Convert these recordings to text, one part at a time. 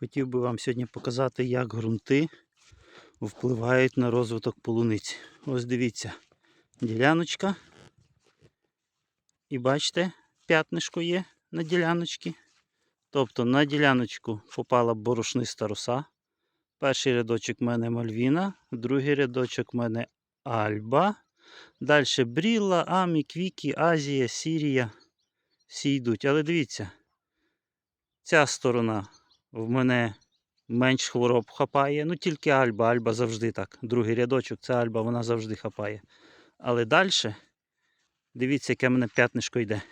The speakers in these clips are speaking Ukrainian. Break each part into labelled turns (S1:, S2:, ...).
S1: Хотів би вам сьогодні показати, як ґрунти впливають на розвиток полуниці. Ось дивіться, діляночка. І бачите, п'ятнишко є на діляночці. Тобто на діляночку попала борошниста роса. Перший рядочок в мене Мальвіна, другий рядочок в мене Альба. Далі Брілла, Амі, Квікі, Азія, Сірія. Всі йдуть. Але дивіться, ця сторона в мене менш хвороб хапає. Ну тільки Альба, Альба завжди так. Другий рядочок це Альба, вона завжди хапає. Але далі, дивіться, яке в мене п'ятнишко йде.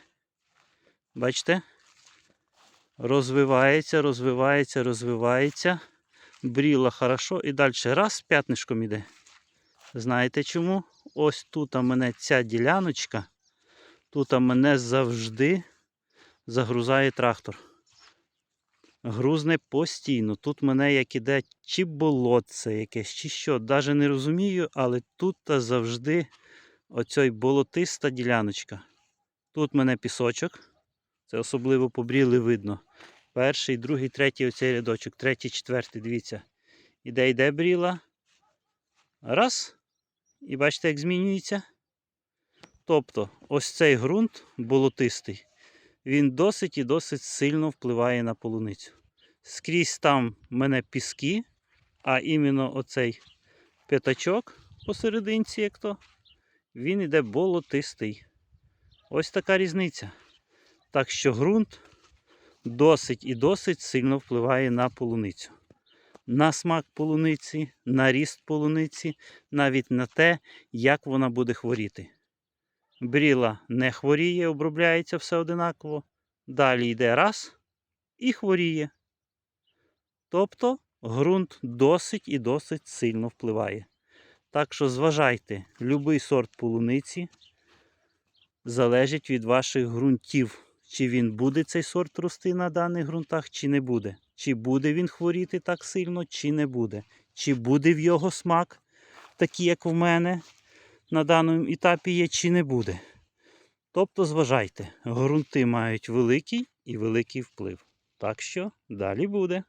S1: Бачите? Розвивається, розвивається, розвивається. Бріла хорошо. І далі раз п'ятнишком іде. Знаєте чому? Ось тут у мене ця діляночка. Тут у мене завжди загрузає трактор. Грузне постійно. Тут мене як іде чи болотце якесь, чи що. Навіть не розумію, але тут та завжди оцей болотиста діляночка. Тут мене пісочок. Це особливо побріли видно. Перший, другий, третій оцей рядочок, третій, четвертий, дивіться. Іде, йде бріла. Раз. І бачите, як змінюється. Тобто, ось цей ґрунт болотистий, він досить і досить сильно впливає на полуницю. Скрізь там в мене піски, а іменно оцей п'ятачок посерединці, як то, він іде болотистий. Ось така різниця. Так що ґрунт досить і досить сильно впливає на полуницю. На смак полуниці, на ріст полуниці, навіть на те, як вона буде хворіти. Бріла не хворіє, обробляється все одинаково. Далі йде раз і хворіє. Тобто ґрунт досить і досить сильно впливає. Так що зважайте, будь-який сорт полуниці залежить від ваших ґрунтів. Чи він буде цей сорт рости на даних ґрунтах, чи не буде. Чи буде він хворіти так сильно, чи не буде. Чи буде в його смак, такий, як в мене, на даному етапі є, чи не буде. Тобто, зважайте, ґрунти мають великий і великий вплив. Так що далі буде.